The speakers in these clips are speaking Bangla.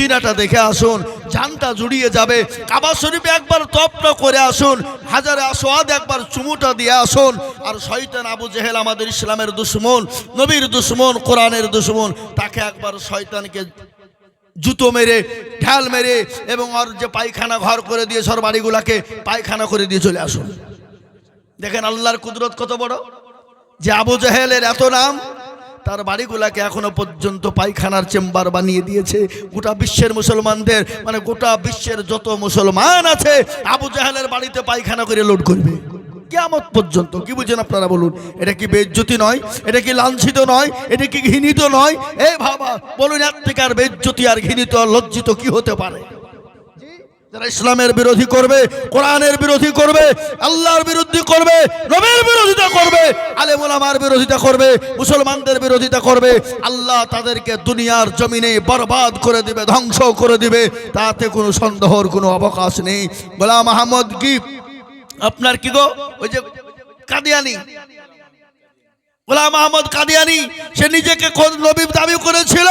মদিনাটা দেখে আসুন জানটা জুড়িয়ে যাবে। কাবা শরীফে একবার তপটা করে আসুন, হাজারে আসোয়াদ একবার চুমুটা দিয়ে আসুন। আর শয়তান আবু জেহেল আমাদের ইসলামের দুশ্মন, নবীর দুশ্মন, কোরআনের দুশ্মন, তাকে একবার শয়তানকে জুতো মেরে, ঢাল মেরে এবং ওর যে পায়খানা ঘর করে দিয়ে সর বাড়িগুলাকে পায়খানা করে দিয়ে চলে আসুন। দেখেন আল্লাহর কুদরত কত বড়? যে আবু জাহেলের এত নাম তার বাড়িগুলাকে এখনও পর্যন্ত পায়খানার চেম্বার বানিয়ে দিয়েছে। গোটা বিশ্বের মুসলমানদের মানে গোটা বিশ্বের যত মুসলমান আছে, আবু জাহেলের বাড়িতে পায়খানা করে লোড করবে। কেমত পর্যন্ত, কি বুঝেন আপনারা বলুন? এটা কি বেজ্জতি নয়? এটা কি লাঞ্ছিত নয়? এটা কি ঘৃণিত নয়? এই ভাবা বলুন এক থেকে আর বেজ্জতি আর ঘৃণিত আর লজ্জিত কি হতে পারে? যারা ইসলামের বিরোধী করবে, কোরআনের বিরোধী করবে, আল্লাহর বিরোধী করবে, নবীর বিরোধিতা করবে আলেমুলামার বিরোধিতা করবে, মুসলমানদের বিরোধিতা করবে, আল্লাহ তাদেরকে দুনিয়ার জমিনে বরবাদ করে দিবে, ধ্বংস করে দিবে, তাতে কোনো সন্দেহর কোনো অবকাশ নেই। গোলাম আহমদ কি? আপনার কি গো? ওই যে কাদিয়ানি। গোলাম আহমদ কাদিয়ানি, সে নিজেকে নবী দাবি করেছিল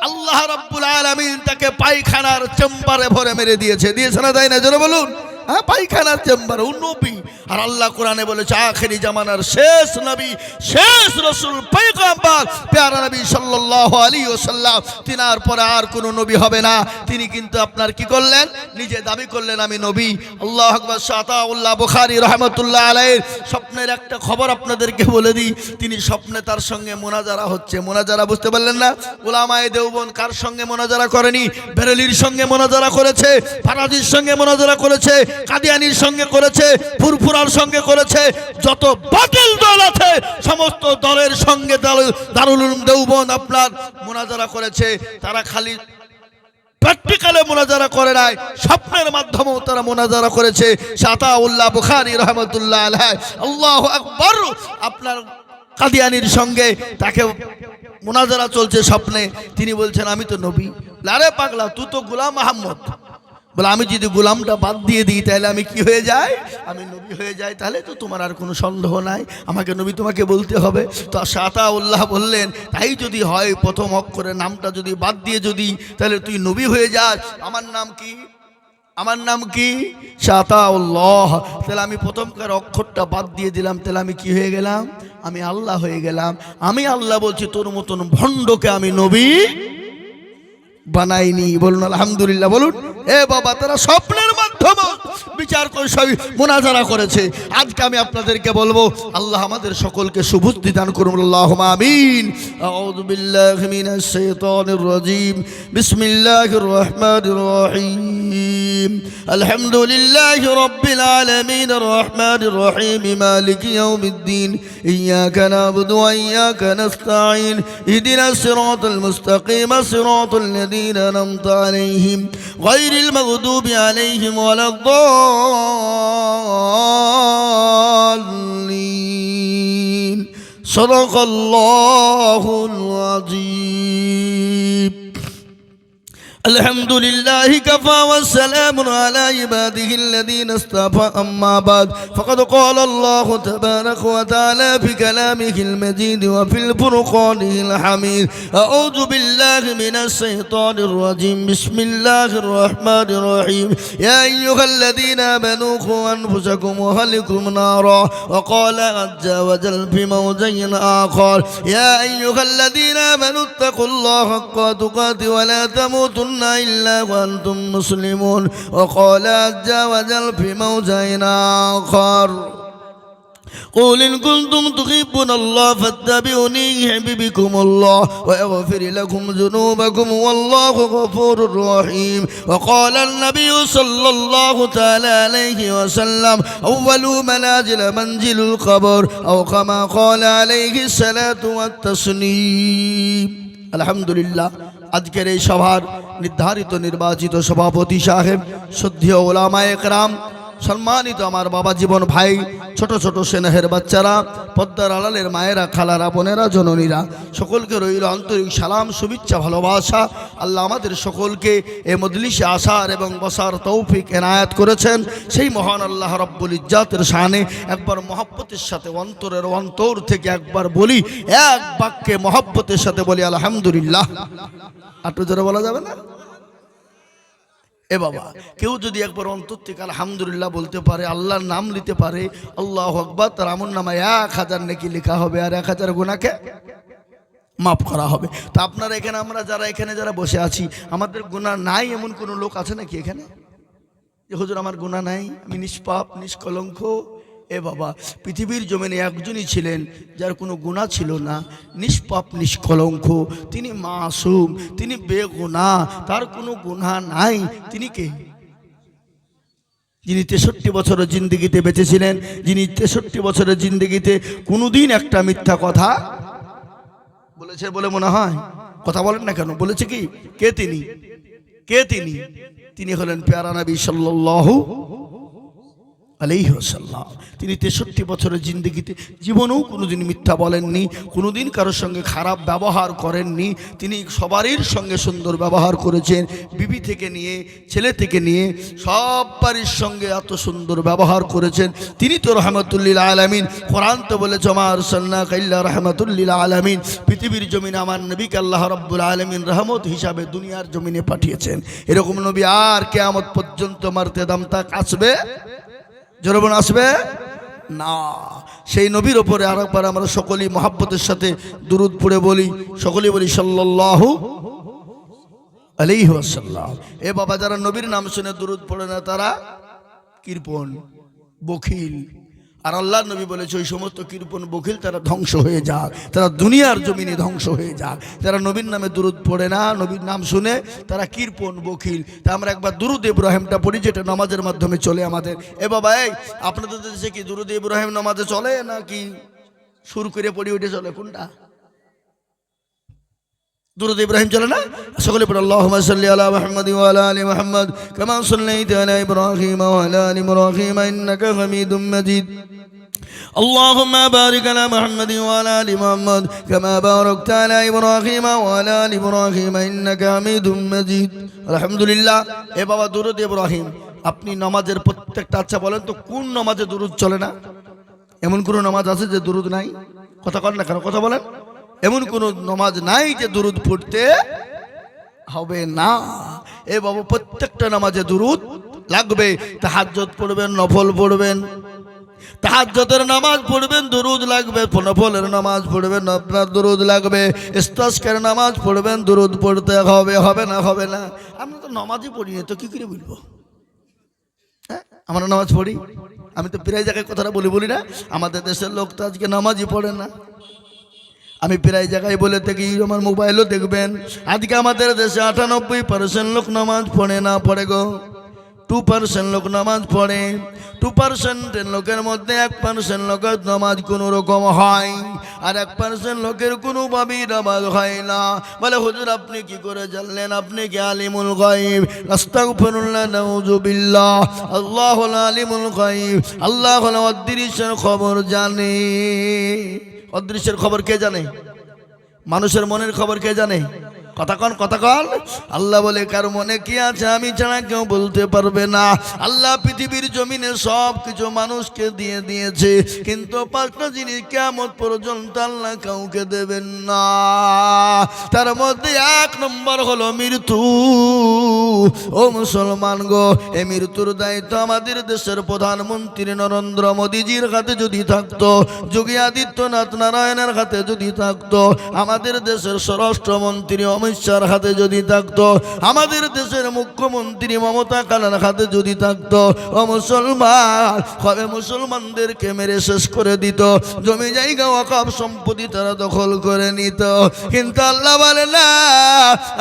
আল্লাহ রাব্বুল আলামিন তাকে পায়খানার চেম্বারে ভরে মেরে দিয়েছে। দিয়েছে না তাই না? জোরে বলুন। হ্যাঁ পায়খানার চেম্বারে। নবী। আর আল্লাহ কোরআনে বলেছে, আখেরি জামানার শেষ নবী, শেষ রসুল পৈগম্বর পেয়ারা নবী সাল্লাল্লাহু আলাইহি ওয়াসাল্লাম, তিনার পরে আর কোনো নবী হবে না। তিনি কিন্তু আপনার কি করলেন? নিজে দাবি করলেন, আমি নবী। আল্লাহ আকবর শাতাউল্লাহ বুখারী রহমতুল্লাহ আলাইহির স্বপ্নের একটা খবর আপনাদেরকে বলে দিই। তিনি স্বপ্নে তার সঙ্গে মোনাজারা হচ্ছে। মোনাজারা বুঝতে পারলেন না? ওলামায়ে দেওবন কার সঙ্গে মোনাজারা করেনি? বেরেলির সঙ্গে মোনাজারা করেছে, ফারাজির সঙ্গে মোনাজারা করেছে, কাদিয়ানির সঙ্গে করেছে ফুরফুরার সঙ্গে করেছে, যত বাতিল দল আছে, সমস্ত দলের সঙ্গে দারুল- দেওবন আপনার মোনাজারা করেছে, তারা খালি প্র্যাকটিক্যালে মোনাজারা করে নাই, স্বপ্নের মাধ্যমেও তারা মোনাজারা করেছে। সাতা উল্লাহ বুখারি রহমতুল্লাহ আলহ আল্লাহ আকবর। আপনার কাদিয়ানির সঙ্গে তাকে মোনাজারা চলছে স্বপ্নে। তিনি বলছেন, আমি তো নবী। লারে পাগলা, তুই তো গোলাম আহম্মদ বলে, আমি যদি গোলামটা বাদ দিয়ে দিই, তাহলে আমি কি হয়ে যাই? আমি নবী হয়ে যাই, তাহলে তো তোমার আর কোনো সন্দেহ নাই। আমাকে নবী তোমাকে বলতে হবে। তো সাতা উল্লাহ বললেন, তাই যদি হয়, প্রথম অক্ষরের নামটা যদি বাদ দিয়ে যদি, তাহলে তুই নবী হয়ে যাস। আমার নাম কি? আমার নাম কি? শাতাউল্লাহ তাহলে আমি প্রথমকার অক্ষরটা বাদ দিয়ে দিলাম, তাহলে আমি কি হয়ে গেলাম? আমি আল্লাহ হয়ে গেলাম। আমি আল্লাহ বলছি, তোর মতন ভণ্ডকে আমি নবী বানাইনি, বলুন, আলহামদুলিল্লাহ, বলুন। এ বাবা, তারা স্বপ্নের মাধ্যমে বিচার করে সবই মোনাজারা করেছে। আজকে আমি আপনাদেরকে বলব, আল্লাহ আমাদের সকলকে সুবুদ্ধি দান করুন আল্লাহ আমিন। আউযু বিল্লাহি মিনাশ শাইতানির রাজিম। বিসমিল্লাহির রহমানির রহিম। আলহামদুলিল্লাহি রাব্বিল আলামিন নাবুদু ওয়া ইয়াকা নাস্তাঈন। ইহদিনাস সিরাতাল মুস্তাকিম نمت عليهم غير المغضوب عليهم ولا الضالين صدق الله আযীম الحمد لله كفى والسلام على عباده الذين اصطفى. أما بعد فقد قال الله تبارك وتعالى في كلامه المجيد وفي الفرقانه الحميد أعوذ بالله من الشيطان الرجيم. بسم الله الرحمن الرحيم. يا أيها الذين آمنوا قوا أنفسكم وأهلكم نارا. وقال عز وجل في موضع آخر يا أيها الذين آمنوا اتقوا الله حق تقاته ولا تموتن إلا وأنتم مسلمون. وقال عز وجل في موضع آخر. قل إن كنتم تحبون الله فاتبعوني يحببكم الله ويغفر لكم ذنوبكم والله غفور رحيم. وقال النبي صلى الله تعالى عليه وسلم أول منازل منزل القبر أو كما قال عليه الصلاة والتسليم. الحمد لله. আজকের এই সভার নির্ধারিত নির্বাচিত সভাপতি সাহেব শ্রদ্ধেয় ওলামা একরাম, সম্মানিত আমার বাবা জীবন ভাই, ছোট ছোট সেনাহের বাচ্চারা, পদ্মার আড়ালের মায়েরা, খালারা, বোনেরা, জননীরা, সকলকে রইল আন্তরিক সালাম, শুভেচ্ছা, ভালোবাসা। আল্লাহ আমাদের সকলকে এ মজলিসে আসার এবং বসার তৌফিক এনায়াত করেছেন। সেই মহান আল্লাহ রব্বুল ইজ্জাতের শানে একবার মহব্বতের সাথে, অন্তরের অন্তর থেকে একবার বলি, এক বাক্যে মহব্বতের সাথে বলি, আলহামদুলিল্লাহ। একটু জোরে বলা যাবে না? এ বাবা, কেউ যদি একবার অন্তর থেকে আলহামদুলিল্লাহ বলতে পারে, আল্লাহর নাম নিতে পারে, আল্লাহ আকবর, তার আমন নামায় এক হাজার নাকি লেখা হবে আর এক হাজার গুণাকে মাফ করা হবে। তো আপনারা এখানে, আমরা যারা এখানে যারা বসে আছি, আমাদের গুণা নাই এমন কোনো লোক আছে নাকি এখানে? যে, হুজুর, আমার গুণা নাই, আমি নিষ্পাপ, নিষ্কলঙ্ক এ বাবা, পৃথিবীর জমিনে একজনই ছিলেন যার কোনো গুণা ছিল না, নিষ্পাপ, নিষ্কলঙ্ক, তিনি মাসুম, তিনি বেগুনা, তার কোনো গুণা নাই, তিনি কে? যিনি তেষট্টি বছরের জিন্দগিতে বেঁচেছিলেন, যিনি তেষট্টি বছরের জিন্দগিতে কোনোদিন একটা মিথ্যা কথা বলেছে বলে মনে হয়? কথা বলেন না কেন? বলেছে কি? কে তিনি? কে তিনি? তিনি হলেন পেয়ারা নবী সাল্লাল্লাহু আলাইহি ওয়াসাল্লাম। তিনি তেষট্টি বছরের জিন্দগিতে জীবনেও কোনোদিন মিথ্যা বলেননি, কোনোদিন কারোর সঙ্গে খারাপ ব্যবহার করেননি। তিনি সবারই সঙ্গে সুন্দর ব্যবহার করেছেন, বিবি থেকে নিয়ে, ছেলে থেকে নিয়ে সব সঙ্গে এত সুন্দর ব্যবহার করেছেন। তিনি তো রহমতুল্লিল আলামিন, কোরআন তো বলেছে আমার সন্না কাল্লা রহমতুল্লিল আলামিন। পৃথিবীর জমিনে আমার নবীকে আল্লাহ রব্বুল আলমিন রহমত হিসাবে দুনিয়ার জমিনে পাঠিয়েছেন। এরকম নবী আর কেয়ামত পর্যন্ত মারতে দাম তাক আসবে? জনগণ আসবে? না। সেই নবীর ওপরে আর একবার আমরা সকলেই মহাব্বতের সাথে দুরুদ পড়ে বলি, সকলেই বলি সাল্লাহ আলাইহি ওয়াসাল্লাম। এ বাবা, যারা নবীর নাম শুনে দুরুদ পড়ে না, তারা কৃপণ বখিল। আর আল্লাহ নবী বলেছে, ওই সমস্ত কীর্পন বখিল তারা ধ্বংস হয়ে যাক। তারা দুনিয়ার জমিনে ধ্বংস হয়ে যাক। তারা নবীর নামে দুরুদ পড়ে না, নবীর নাম শুনে তারা কীর্পন বখিল। তা আমরা একবার দুরুদ ইব্রাহিমটা পড়ি, যেটা নমাজের মাধ্যমে চলে আমাদের। এ বাবা, এই আপনাদের দেশে কি দুরুদ ইব্রাহিম নমাজে চলে না কি সুর করে পড়ি উঠে চলে? কোনটা? দুরুদ ইব্রাহিম চলে না সকলে পড়ে আল্লাহুম্মা সাল্লি আলা মুহাম্মাদ ওয়া আলা আলি মুহাম্মাদ কামা সাল্লাইতা আলা ইব্রাহিম ওয়া আলা আলি ইব্রাহিম ইন্নাকা হামিদুম মাজিদ اللهم بارك على محمد وعلى ال محمد كما باركت على ابراهيم وعلى ال ابراهيم انك حميد مجيد الحمد لله এ বাবা দুরুদ ইব্রাহিম আপনি নামাজের প্রত্যেকটা আচ্ছা বলেন তো কোন নামাজে দুরুদ চলে না এমন কোন নামাজ আছে যে দুরুদ নাই কথা কর না কেন কথা বলেন এমন কোন নামাজ নাই যে দুরুদ পড়তে হবে না। এ বাবু, প্রত্যেকটা নামাজে দুরুদ লাগবে। তাহাজ্জত পড়বেন, নফল পড়বেন। তাহাজ্জতের নামাজ পড়বেন, দুরুদ লাগবে। নফলের নামাজ পড়বেন, আপনার দুরুদ লাগবে। ইস্তাস্কের নামাজ পড়বেন, দুরুদ পড়তে হবে হবে না হবে না। আমরা তো নামাজই পড়ি না, তো কি করে বলব? হ্যাঁ আমরা নামাজ পড়ি। আমি তো প্রায় জায়গায় কথাটা বলি বলি না। আমাদের দেশের লোক তো আজকে নামাজই পড়ে না। আমি প্রায় জায়গায় বলে থাকি, আমার মোবাইলও দেখবেন। আজকে আমাদের দেশে আটানব্বই পার্সেন্ট লোক নামাজ পড়ে না পড়ে গো। টু পার্সেন্ট লোক নামাজ পড়ে। টু পার্সেন্টের লোকের মধ্যে এক পার্সেন্ট লোকের নামাজ কোনো রকম হয়। আর এক পার্সেন্ট লোকের কোনো কোনোভাবেই নামাজ হয় না। বলে, হুজুর, আপনি কি করে জানলেন? আপনি কি আলিমুল গাইব আস্তাগফিরুল্লাহ নাউজুবিল্লাহ আল্লাহ আলিমুল গাইব আল্লাহ অদৃশ্যের খবর জানে। অদৃশ্যের খবর কে জানে? মানুষের মনের খবর কে জানে? কথা কন আল্লাহ বলে, কার মনে কি আছে আমি ছাড়া কেউ বলতে পারবে না। আল্লাহ পৃথিবীর জমিনে সব কিছু মানুষকে দিয়ে দিয়েছে। কিন্তু পাঁচটা জিনিস কেমন পর্যন্ত আল্লাহ কাউকে দেবেন না। তার মধ্যে এক নম্বর হলো মৃত্যু। ও মুসলমান গো, এ মৃত্যুর দায়িত্ব আমাদের দেশের প্রধানমন্ত্রী নরেন্দ্র মোদীজির হাতে যদি থাকতো, যোগী আদিত্যনাথ নারায়ণের হাতে যদি থাকতো, আমাদের দেশের স্বরাষ্ট্রমন্ত্রী অমিত শাহর হাতে যদি থাকতো, আমাদের দেশের মুখ্যমন্ত্রী মমতা কালার হাতে যদি থাকতো, ও মুসলমান, হবে মুসলমানদেরকে মেরে শেষ করে দিত। জমি জায়গা, ওয়াকাব সম্পত্তি তারা দখল করে নিত। কিন্তু আল্লাহ বলে, না,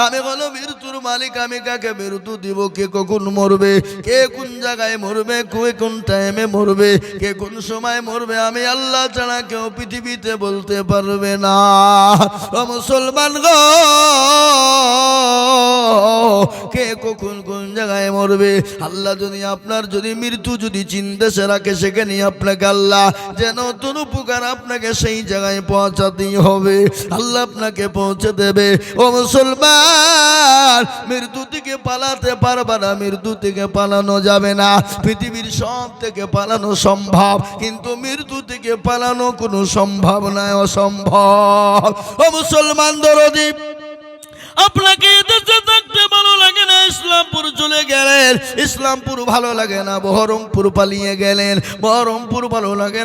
আমি হলো মৃত্যুর মালিক, আমি কাকে মৃত্যু দিব? কে কখন মরবে? কে কোন জায়গায় মরবে? কে কোন টাইমে মরবে? কে কোন সময় মরবে? আমি আল্লাহ ছাড়া কেউ পৃথিবীতে বলতে পারবে না। ও মুসলমান গো কে কখন কোন জায়গায় মরবে? আল্লাহ যদি আপনার যদি মৃত্যু যদি চিন্তা সে রাখে সেখানে আপনাকে আল্লাহ যেন নতুন উপকার আপনাকে সেই জায়গায় পৌঁছাতেই হবে। আল্লাহ আপনাকে পৌঁছে দেবে। ও মুসলমান, মৃত্যু থেকে পালাতে পারবে না, মৃত্যু থেকে পালানো যাবে না। পৃথিবীর সব থেকে পালানো সম্ভব, কিন্তু মৃত্যু থেকে পালানো কোনো সম্ভব নয়, অসম্ভব। ও মুসলমান দরদীপ আপনাকে এদেশে থাকতে ভালো লাগে না। ইসলামপুর চলে গেলেন। ইসলামপুর ভালো লাগে না। বহরমপুর পালিয়ে গেলেন। বহরমপুর ভালো লাগে